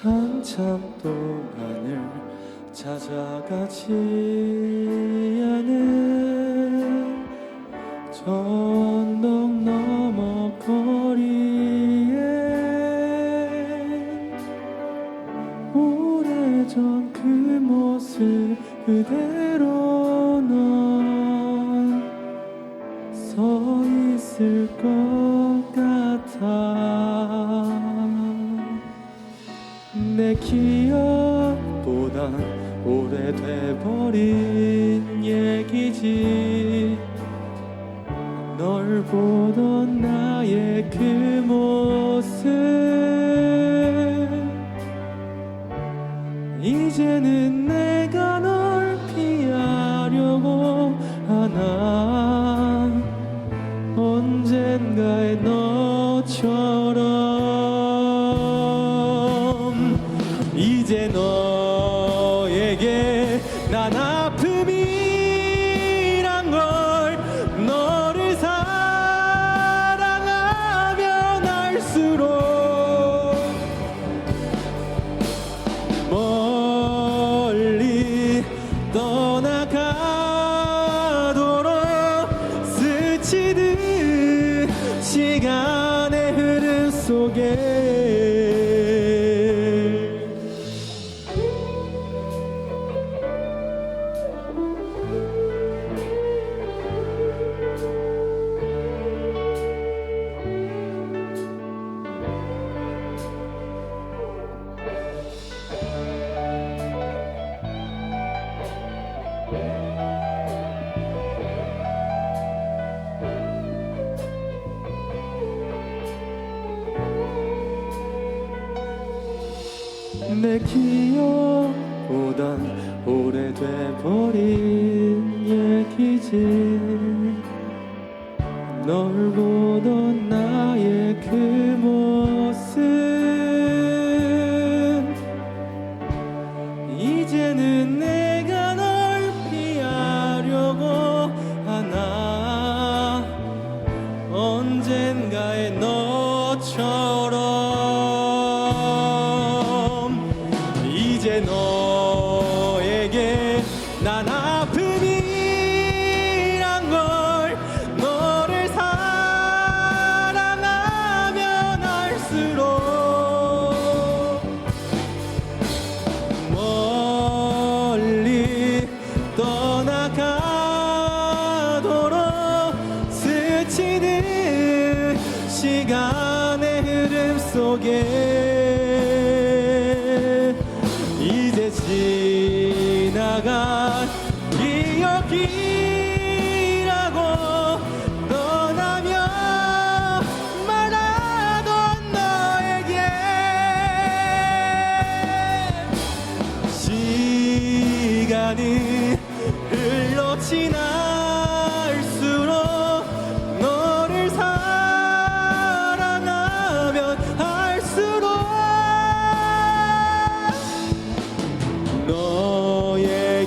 한참 동안을 찾아가지 않은 저 오래전 그 모습 그대로 넌 서 있을 것 같아. 내 기억보단 오래돼버린 얘기지. 널 보던 나 스치듯 시간의 흐름 속에 내 기억보단 오래돼버린 얘기지. 널 보던 나의 그 모습. 이제는 내가 널 피하려고 하나. 언젠가의 너처럼 속에 이제 지나간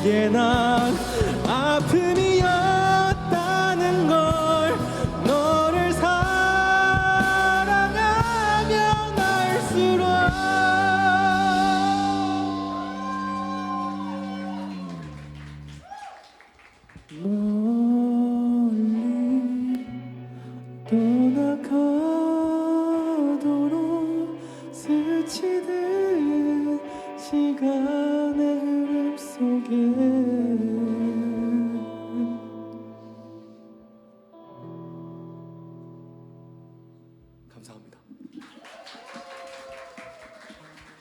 너에게 난 아픔이었다는 걸 너를 사랑하면 할수록 멀리 떠나가도록 스치듯 시간